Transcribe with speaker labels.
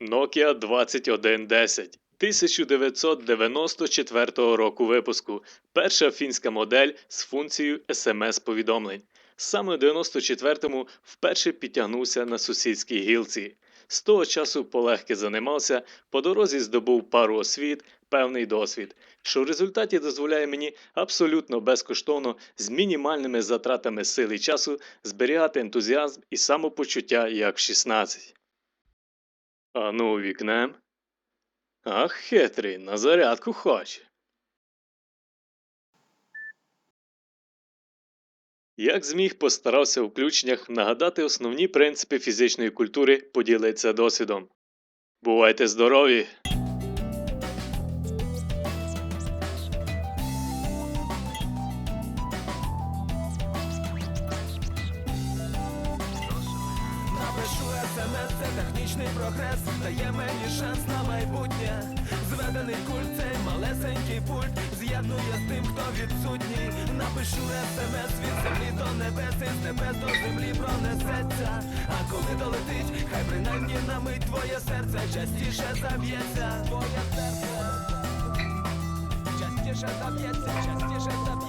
Speaker 1: Nokia 2110 1994 року випуску. Перша фінська модель з функцією SMS-повідомлень. Саме у 94-му вперше підтягнувся на сусідській гілці. З того часу полегки занимався, по дорозі здобув пару освіт, певний досвід, що в результаті дозволяє мені абсолютно безкоштовно з мінімальними затратами сили і часу зберігати ентузіазм і самопочуття як в 16. А ну, вікнем. Ах, хитрий, на зарядку хоче. Як зміг постарався у включеннях нагадати основні принципи фізичної культури, поділиться досвідом. Бувайте здорові!
Speaker 2: Смс, це технічний прогрес, дає мені шанс на майбутнє. Зведений культ, цей малесенький пульт з'єднує з тим, хто відсутній. Напишу смс від землі до небес, і з небес до землі пронесеться. А коли долетить, хай принаймні на мить твоє серце частіше заб'ється. Твоє серце частіше заб'ється, частіше заб'ється.